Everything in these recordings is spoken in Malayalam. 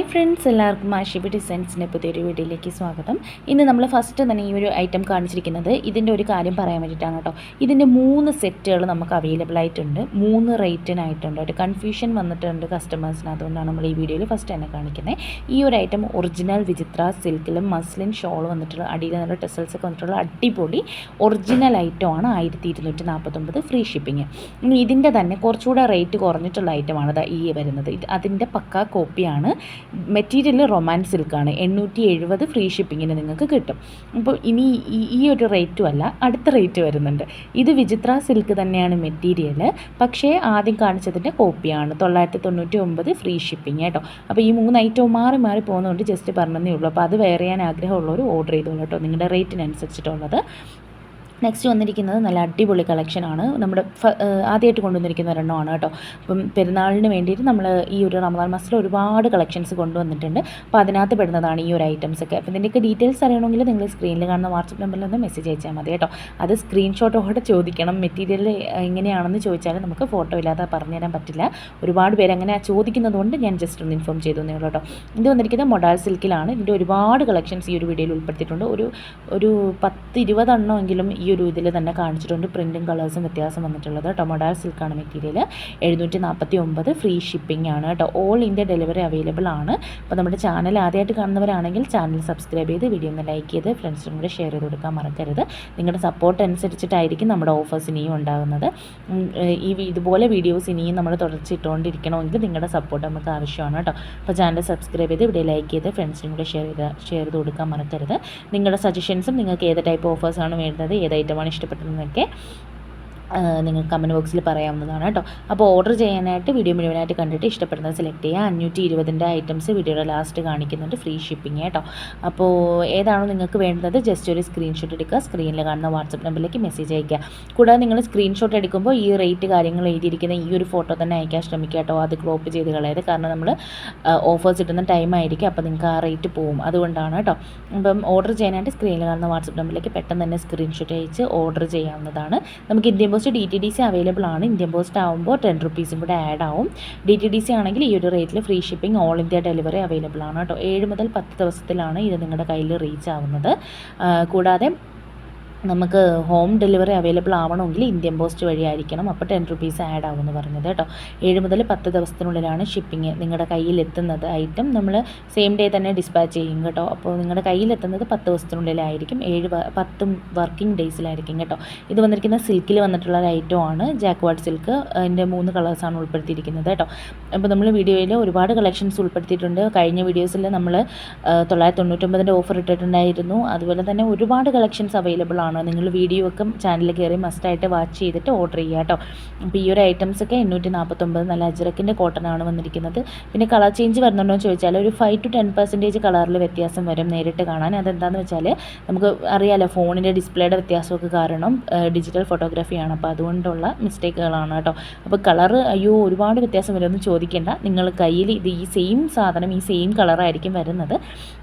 ഹായ് ഫ്രണ്ട്സ് എല്ലാവർക്കും ആഷിബി ഡിസൈൻസിന്റെ പുതിയൊരു വീഡിയോയിലേക്ക് സ്വാഗതം. ഇന്ന് നമ്മൾ ഫസ്റ്റ് തന്നെ ഈ ഒരു ഐറ്റം കാണിച്ചിരിക്കുന്നത് ഇതിന്റെ ഒരു കാര്യം പറയാൻ വേണ്ടിയിട്ടാണ് കേട്ടോ. ഇതിന്റെ മൂന്ന് സെറ്റുകൾ നമുക്ക് അവൈലബിൾ ആയിട്ടുണ്ട്. മൂന്ന് റേറ്റിനായിട്ടുണ്ട് ഒരു കൺഫ്യൂഷൻ വന്നിട്ടുണ്ട് കസ്റ്റമേഴ്സിന് അതുകൊണ്ടാണ് നമ്മൾ ഈ വീഡിയോയിൽ ഫസ്റ്റ് തന്നെ കാണിക്കുന്നത് ഈ ഒരു ഐറ്റം ഒറിജിനൽ വിചിത്ര സിൽക്കിലും മസ്ലിൻ ഷോൾ വന്നിട്ടുള്ള അടിയിൽ നല്ല ടെസൽസ് ഒക്കെ വന്നിട്ടുള്ള അടിപൊളി ഒറിജിനൽ ഐറ്റമാണ് ആയിരത്തി ഇരുന്നൂറ്റി നാൽപ്പത്തൊമ്പത് ഫ്രീ ഷിപ്പിംഗ് ഇതിന്റെ തന്നെ കുറച്ചുകൂടെ റേറ്റ് കുറഞ്ഞിട്ടുള്ള ഐറ്റമാണ് ഈ വരുന്നത്. അതിന്റെ പക്ക കോപ്പിയാണ് മെറ്റീരിയൽ റൊമാൻ സിൽക്കാണ് എണ്ണൂറ്റി എഴുപത് ഫ്രീ ഷിപ്പിങ്ങിന് നിങ്ങൾക്ക് കിട്ടും. അപ്പോൾ ഇനി ഈ ഒരു റേറ്റും അല്ല അടുത്ത റേറ്റ് വരുന്നുണ്ട്. ഇത് വിചിത്ര സിൽക്ക് തന്നെയാണ് മെറ്റീരിയൽ പക്ഷേ ആദ്യം കാണിച്ചതിന്റെ കോപ്പിയാണ് തൊള്ളായിരത്തി തൊണ്ണൂറ്റി ഒമ്പത് ഫ്രീ ഷിപ്പിംഗ് കേട്ടോ. അപ്പോൾ ഈ മൂന്ന് ഐറ്റവും മാറി മാറി പോകുന്നതുകൊണ്ട് ജസ്റ്റ് പറഞ്ഞതേ ഉള്ളൂ. അപ്പോൾ അത് വേറെ ചെയ്യാൻ ആഗ്രഹമുള്ളവർ ഓർഡർ ചെയ്തോളൂ കേട്ടോ. നിങ്ങളുടെ റേറ്റിനനുസരിച്ചിട്ടുള്ളത് നെക്സ്റ്റ് വന്നിരിക്കുന്നത് നല്ല അടിപൊളി കളക്ഷനാണ് നമ്മുടെ ആദ്യമായിട്ട് കൊണ്ടുവന്നിരിക്കുന്ന ഒരെണ്ണമാണ് കേട്ടോ. അപ്പം പെരുന്നാളിന് വേണ്ടിയിട്ട് നമ്മൾ ഈ ഒരു റമദാൻ മാസത്തിൽ ഒരുപാട് കളക്ഷൻസ് കൊണ്ടുവന്നിട്ടുണ്ട്. അപ്പോൾ അതിനകത്ത് പെടുന്നതാണ് ഈ ഒരു ഐറ്റംസ് ഒക്കെ. അപ്പോൾ ഇതിന്റെയൊക്കെ ഡീറ്റെയിൽസ് അറിയണമെങ്കിൽ നിങ്ങൾ സ്ക്രീനിൽ കാണുന്ന വാട്സപ്പ് നമ്പറിൽ ഒന്ന് മെസ്സേജ് അയച്ചാൽ മതി കേട്ടോ. അത് സ്ക്രീൻഷോട്ടോടെ ചോദിക്കണം. മെറ്റീരിയൽ എങ്ങനെയാണെന്ന് ചോദിച്ചാൽ നമുക്ക് ഫോട്ടോ ഇല്ലാതെ പറഞ്ഞുതരാൻ പറ്റില്ല. ഒരുപാട് പേര് അങ്ങനെ ചോദിക്കുന്നത് കൊണ്ട് ഞാൻ ജസ്റ്റ് ഒന്ന് ഇൻഫോം ചെയ്തു നിങ്ങൾ കേട്ടോ. ഇത് വന്നിരിക്കുന്നത് മൊഡാൾ സിൽക്കിലാണ്. ഇതിന്റെ ഒരുപാട് കളക്ഷൻസ് ഈ ഒരു വീഡിയോയിൽ ഉൾപ്പെടുത്തിയിട്ടുണ്ട്. ഒരു ഒരു പത്ത് ഇരുപതെണ്ണമെങ്കിലും ഈ ഒരു ഇതിൽ തന്നെ കാണിച്ചിട്ടുണ്ട്. പ്രിന്റും കളേഴ്സും വ്യത്യാസം വന്നിട്ടുള്ളത് കേട്ടോ. മൊഡാൾ സിൽക്കാണ് മെറ്റീരിയൽ എഴുന്നൂറ്റി നാൽപ്പത്തി ഒമ്പത് ഫ്രീ ഷിപ്പിംഗ് ആണ് കേട്ടോ. ഓൾ ഇന്ത്യ ഡെലിവറി അവൈലബിൾ ആണ്. അപ്പോൾ നമ്മുടെ ചാനൽ ആദ്യമായിട്ട് കാണുന്നവരാണെങ്കിൽ ചാനൽ സബ്സ്ക്രൈബ് ചെയ്ത് വീഡിയോ ഒന്ന് ലൈക്ക് ചെയ്ത് ഫ്രണ്ട്സിനും കൂടെ ഷെയർ ചെയ്ത് കൊടുക്കാൻ മറക്കരുത്. നിങ്ങളുടെ സപ്പോർട്ട് അനുസരിച്ചിട്ടായിരിക്കും നമ്മുടെ ഓഫേഴ്സ് ഇനിയും ഉണ്ടാകുന്നത്. ഈ ഇതുപോലെ വീഡിയോസ് ഇനിയും നമ്മൾ തുടർച്ചിട്ടുകൊണ്ടിരിക്കണമെങ്കിൽ നിങ്ങളുടെ സപ്പോർട്ട് നമുക്ക് ആവശ്യമാണ് കേട്ടോ. അപ്പോൾ ചാനൽ സബ്സ്ക്രൈബ് ചെയ്ത് ഇവിടെ ലൈക്ക് ചെയ്ത് ഫ്രണ്ട്സിനും കൂടെ ഷെയർ ചെയ്ത് ഷെയർ ചെയ്ത് കൊടുക്കാൻ മറക്കരുത്. നിങ്ങളുടെ സജഷൻസും നിങ്ങൾക്ക് ഏത് ടൈപ്പ് ഓഫേഴ്സാണ് വേണ്ടത് ഏത് ഐറ്റമാണ് ഇഷ്ടപ്പെട്ടതെന്നൊക്കെ. നിങ്ങൾ കമന്റ് ബോക്സിൽ പറയാവുന്നതാണ് കേട്ടോ. അപ്പോൾ ഓർഡർ ചെയ്യാനായിട്ട് വീഡിയോ മുഴുവനായിട്ട് കണ്ടിട്ട് ഇഷ്ടപ്പെടുന്നത് സെലക്ട് ചെയ്യുക. അഞ്ഞൂറ്റി ഇരുപതിന്റെ ഐറ്റംസ് വീഡിയോയുടെ ലാസ്റ്റ് കാണിക്കുന്നുണ്ട്. ഫ്രീ ഷിപ്പിംഗ് കേട്ടോ. അപ്പോൾ ഏതാണോ നിങ്ങൾക്ക് വേണ്ടത് ജസ്റ്റ് ഒരു സ്ക്രീൻഷോട്ട് എടുക്കുക. സ്ക്രീനിൽ കാണുന്ന വാട്സപ്പ് നമ്പറിലേക്ക് മെസ്സേജ് അയക്കുക കൂടാതെ നിങ്ങൾ സ്ക്രീൻഷോട്ട് എടുക്കുമ്പോൾ ഈ റേറ്റ് കാര്യങ്ങൾ എഴുതിയിരിക്കുന്ന ഈ ഒരു ഫോട്ടോ തന്നെ അയക്കാൻ ശ്രമിക്കുക കേട്ടോ. അത് ക്രോപ്പ് ചെയ്ത് കളയത്. കാരണം നമ്മൾ ഓഫേഴ്സ് ഇട്ടുന്ന ടൈം ആയിരിക്കും. അപ്പോൾ നിങ്ങൾക്ക് ആ റേറ്റ് പോവും. അതുകൊണ്ടാണ് കേട്ടോ. അപ്പം ഓർഡർ ചെയ്യാനായിട്ട് സ്ക്രീനിൽ കാണുന്ന വാട്സപ്പ് നമ്പറിലേക്ക് പെട്ടെന്ന് തന്നെ സ്ക്രീൻഷോട്ട് അയച്ച് ഓർഡർ ചെയ്യാവുന്നതാണ്. നമുക്ക് Indian post D T D C available ആണ്. ഇന്ത്യൻ പോസ്റ്റ് ആകുമ്പോൾ ടെൻ റുപ്പീസും കൂടെ ആഡ് ആവും. ഡി ടി ഡി സി ആണെങ്കിൽ ഈ ഒരു റേറ്റിൽ free shipping all India delivery available ആണ് കേട്ടോ. ഏഴ് മുതൽ പത്ത് ദിവസത്തിലാണ് ഇത് നിങ്ങളുടെ കയ്യിൽ റീച്ച് ആവുന്നത്. കൂടാതെ നമുക്ക് ഹോം ഡെലിവറി അവൈലബിൾ ആവണമെങ്കിൽ ഇന്ത്യൻ പോസ്റ്റ് വഴി ആയിരിക്കണം. അപ്പോൾ ടെൻ റുപ്പീസ് ആഡ് ആവുമെന്ന് പറഞ്ഞത് കേട്ടോ. ഏഴ് മുതൽ പത്ത് ദിവസത്തിനുള്ളിലാണ് ഷിപ്പിംഗ് നിങ്ങളുടെ കയ്യിൽ എത്തുന്നത് ഐറ്റം നമ്മൾ സെയിം ഡേ തന്നെ ഡിസ്പാച്ച് ചെയ്യും കേട്ടോ. അപ്പോൾ നിങ്ങളുടെ കയ്യിൽ എത്തുന്നത് പത്ത് ദിവസത്തിനുള്ളിലായിരിക്കും. ഏഴ് പത്തും വർക്കിംഗ് ഡേയ്സിലായിരിക്കും കേട്ടോ. ഇത് വന്നിരിക്കുന്ന സിൽക്കിൽ വന്നിട്ടുള്ള ഒരു ഐറ്റം ആണ്. ജാക്വാഡ് സിൽക്ക് അതിന്റെ മൂന്ന് കളേഴ്സാണ് ഉൾപ്പെടുത്തിയിരിക്കുന്നത് കേട്ടോ. അപ്പോൾ നമ്മൾ വീഡിയോയിൽ ഒരുപാട് കളക്ഷൻസ് ഉൾപ്പെടുത്തിയിട്ടുണ്ട്. കഴിഞ്ഞ വീഡിയോസിൽ നമ്മൾ തൊള്ളായിരത്തി തൊണ്ണൂറ്റൊമ്പതിന്റെ ഓഫർ ഇട്ടിട്ടുണ്ടായിരുന്നു. അതുപോലെ തന്നെ ഒരുപാട് കളക്ഷൻസ് അവൈലബിൾ ആണ്. നിങ്ങൾ വീഡിയോ ഒക്കെ ചാനലിൽ കയറി മസ്റ്റായിട്ട് വാച്ച് ചെയ്തിട്ട് ഓർഡർ ചെയ്യുക കേട്ടോ. അപ്പോൾ ഈ ഒരു ഐറ്റംസ് ഒക്കെ എണ്ണൂറ്റി നാൽപ്പത്തൊമ്പത് നല്ല അജ്രക്കിന്റെ കോട്ടനാണ് വന്നിരിക്കുന്നത്. പിന്നെ കളർ ചേഞ്ച് വരുന്നുണ്ടോ എന്ന് ചോദിച്ചാൽ ഒരു ഫൈവ് ടു ടെൻ പെർസെന്റേജ് കളറിൽ വ്യത്യാസം വരും നേരിട്ട് കാണാൻ. അതെന്താണെന്ന് വെച്ചാൽ നമുക്ക് അറിയാലോ ഫോണിന്റെ ഡിസ്പ്ലേയുടെ വ്യത്യാസമൊക്കെ കാരണം ഡിജിറ്റൽ ഫോട്ടോഗ്രാഫിയാണ് അപ്പോൾ അതുകൊണ്ടുള്ള മിസ്റ്റേക്കുകളാണ് കേട്ടോ. അപ്പോൾ കളർ അയ്യോ ഒരുപാട് വ്യത്യാസം വരുമെന്ന് ചോദിക്കേണ്ട. നിങ്ങൾ കയ്യിൽ ഇത് ഈ സെയിം സാധനം ഈ സെയിം കളറായിരിക്കും വരുന്നത്.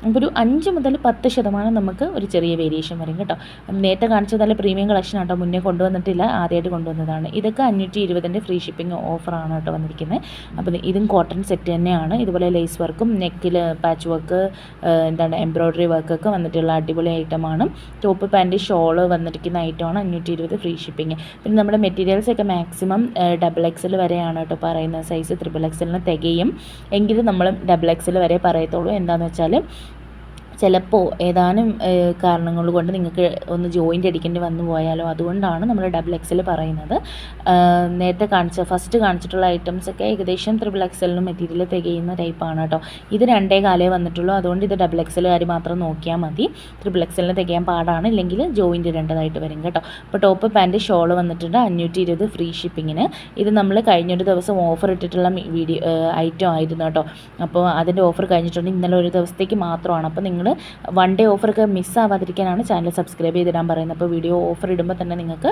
അപ്പോൾ ഒരു അഞ്ച് മുതൽ പത്ത് ശതമാനം നമുക്ക് ഒരു ചെറിയ വേരിയേഷൻ വരും കേട്ടോ. നേരത്തെ കാണിച്ചത് നല്ല പ്രീമിയം കളക്ഷൻ ആട്ടോ. മുന്നേ കൊണ്ടുവന്നിട്ടില്ല. ആദ്യമായിട്ട് കൊണ്ടുവന്നതാണ്. ഇതൊക്കെ അഞ്ഞൂറ്റി ഇരുപതിന്റെ ഫ്രീ ഷിപ്പിംഗ് ഓഫറാണ് കേട്ടോ വന്നിരിക്കുന്നത്. അപ്പോൾ ഇതും കോട്ടൺ സെറ്റ് തന്നെയാണ്. ഇതുപോലെ ലേസ് വർക്കും നെക്കിൽ പാച്ച് വർക്ക് എന്താണ് എംബ്രോയ്ഡറി വർക്കൊക്കെ വന്നിട്ടുള്ള അടിപൊളി ഐറ്റമാണ് ടോപ്പ് പാന്റ് ഷോൾ വന്നിരിക്കുന്ന ഐറ്റമാണ് അഞ്ഞൂറ്റി ഇരുപത് ഫ്രീ ഷിപ്പിംഗ് പിന്നെ നമ്മുടെ മെറ്റീരിയൽസ് ഒക്കെ മാക്സിമം ഡബിൾ എക്സൽ വരെയാണ് കേട്ടോ പറയുന്നത്. സൈസ് ത്രിബിൾ എക്സലിന് തികയും. എങ്കിലും നമ്മൾ ഡബിൾ എക്സൽ വരെ പറയത്തുള്ളൂ. എന്താണെന്ന് വെച്ചാൽ ചിലപ്പോൾ ഏതാനും കാരണങ്ങൾ കൊണ്ട് നിങ്ങൾക്ക് ഒന്ന് ജോയിന്റ് അടിക്കേണ്ടി വന്നു പോയാലോ. അതുകൊണ്ടാണ് നമ്മൾ ഡബിൾ എക്സൽ പറയുന്നത്. നേരത്തെ കാണിച്ച ഫസ്റ്റ് കാണിച്ചിട്ടുള്ള ഐറ്റംസൊക്കെ ഏകദേശം ത്രിബിൾ എക്സലിനും മെറ്റീരിയൽ തികയുന്ന ടൈപ്പാണ് കേട്ടോ. ഇത് രണ്ടേ കാലേ വന്നിട്ടുള്ളൂ. അതുകൊണ്ട് ഇത് ഡബിൾ എക്സലുകാർ മാത്രം നോക്കിയാൽ മതി. ത്രിബിൾ എക്സലിന് തികയാൻ പാടാണ്. ഇല്ലെങ്കിൽ ജോയിന്റ് ഇടേണ്ടതായിട്ട് വരും കേട്ടോ. അപ്പോൾ ടോപ്പ് പാന്റ് ഷോൾ വന്നിട്ടുണ്ട്. അഞ്ഞൂറ്റി ഇരുപത് ഫ്രീ ഷിപ്പിങ്ങിന് ഇത് നമ്മൾ കഴിഞ്ഞൊരു ദിവസം ഓഫർ ഇട്ടിട്ടുള്ള വീഡിയോ ഐറ്റം ആയിരുന്നു കേട്ടോ. അപ്പോൾ അതിന്റെ ഓഫർ കഴിഞ്ഞിട്ടുണ്ട്. ഇന്നലെ ഒരു ദിവസത്തേക്ക് മാത്രമാണ്. അപ്പോൾ നിങ്ങൾ നിങ്ങൾ വൺ ഡേ ഓഫറൊക്കെ മിസ്സാവാതിരിക്കാനാണ് ചാനൽ സബ്സ്ക്രൈബ് ചെയ്തിടാൻ പറയുന്നത്. അപ്പോൾ വീഡിയോ ഓഫർ ഇടുമ്പോൾ തന്നെ നിങ്ങൾക്ക്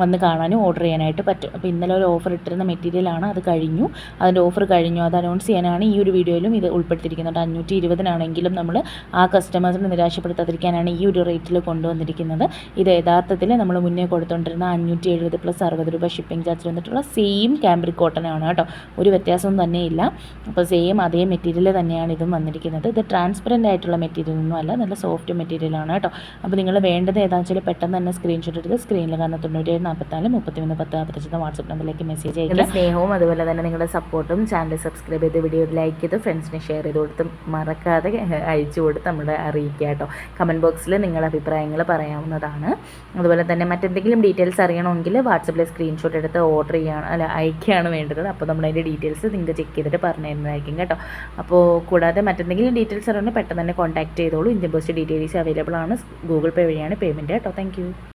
വന്ന് കാണാനും ഓർഡർ ചെയ്യാനായിട്ട് പറ്റും. അപ്പോൾ ഇന്നലെ ഒരു ഓഫർ ഇട്ടിരുന്ന മെറ്റീരിയലാണ് അത് കഴിഞ്ഞു. അതിന്റെ ഓഫർ കഴിഞ്ഞു. അത് അനൗൺസ് ചെയ്യാനാണ് ഈ ഒരു വീഡിയോയിലും ഇത് ഉൾപ്പെടുത്തിയിരിക്കുന്നത്. അഞ്ഞൂറ്റി ഇരുപതിനാണെങ്കിലും നമ്മൾ ആ കസ്റ്റമേഴ്സിനെ നിരാശപ്പെടുത്താതിരിക്കാനാണ് ഈ ഒരു റേറ്റിൽ കൊണ്ടുവന്നിരിക്കുന്നത്. ഇത് യഥാർത്ഥത്തിൽ നമ്മൾ മുന്നേ കൊടുത്തുകൊണ്ടിരുന്ന അഞ്ഞൂറ്റി എഴുപത് പ്ലസ് അറുപത് രൂപ ഷിപ്പിംഗ് ചാർജ് വന്നിട്ടുള്ള സെയിം ക്യാമ്പ്രിക് കോട്ടൺ ആണ് കേട്ടോ. ഒരു വ്യത്യാസവും തന്നെയില്ല. അപ്പോൾ സെയിം അതേ മെറ്റീരിയൽ തന്നെയാണ് ഇതും വന്നിരിക്കുന്നത്. ഇത് ട്രാൻസ്പെറന്റ് ആയിട്ടുള്ള മെറ്റീരിയൽ ഒന്നും അല്ല നല്ല സോഫ്റ്റ് മെറ്റീരിയലാണ് കേട്ടോ. അപ്പോൾ നിങ്ങൾ വേണ്ടത് ഏതാണെന്ന് വെച്ചാൽ പെട്ടെന്ന് തന്നെ സ്ക്രീൻഷോട്ട് എടുത്ത് സ്ക്രീനിൽ കാണുന്ന തൊണ്ണൂറ്റേഴ് നാൽപ്പത്തിനാല് മുപ്പത്തിമൂന്ന് പത്ത് നാൽപ്പത്തഞ്ച് വാട്സപ്പ് നമ്പറിലേക്ക് മെസ്സേജ് അയക്കുക സ്നേഹവും അതുപോലെ തന്നെ നിങ്ങളുടെ സപ്പോർട്ടും ചാനൽ സബ്സ്ക്രൈബ് ചെയ്ത് വീഡിയോ ലൈക്ക് ചെയ്ത് ഫ്രണ്ട്സിനെ ഷെയർ ചെയ്ത് കൊടുത്ത് മറക്കാതെ അയച്ചു കൊടുത്ത് നമ്മളെ അറിയിക്കുക കേട്ടോ. കമന്റ് ബോക്സിൽ നിങ്ങളുടെ അഭിപ്രായങ്ങൾ പറയാവുന്നതാണ്. അതുപോലെ തന്നെ മറ്റെന്തെങ്കിലും ഡീറ്റെയിൽസ് അറിയണമെങ്കിൽ വാട്സപ്പിൽ സ്ക്രീൻഷോട്ട് എടുത്ത് ഓർഡർ ചെയ്യാണ് അല്ല അയക്കുകയാണ് വേണ്ടത്. അപ്പോൾ നമ്മൾ അതിന്റെ ഡീറ്റെയിൽസ് നിങ്ങൾക്ക് ചെക്ക് ചെയ്തിട്ട് പറഞ്ഞു തരുന്നതായിരിക്കും കേട്ടോ. അപ്പോൾ കൂടാതെ മറ്റെന്തെങ്കിലും ഡീറ്റെയിൽസ് അറിയണമെങ്കിൽ പെട്ടെന്ന് തന്നെ കോൺടാക്ട് ചെയ്തോളൂ. ഇന്ത്യൻ പോസ്റ്റ് ഡീറ്റെയിൽസ് അവൈലബിൾ ആണ്. ഗൂഗിൾ പേ വഴിയാണ് പേയ്മെന്റ് കേട്ടോ. താങ്ക്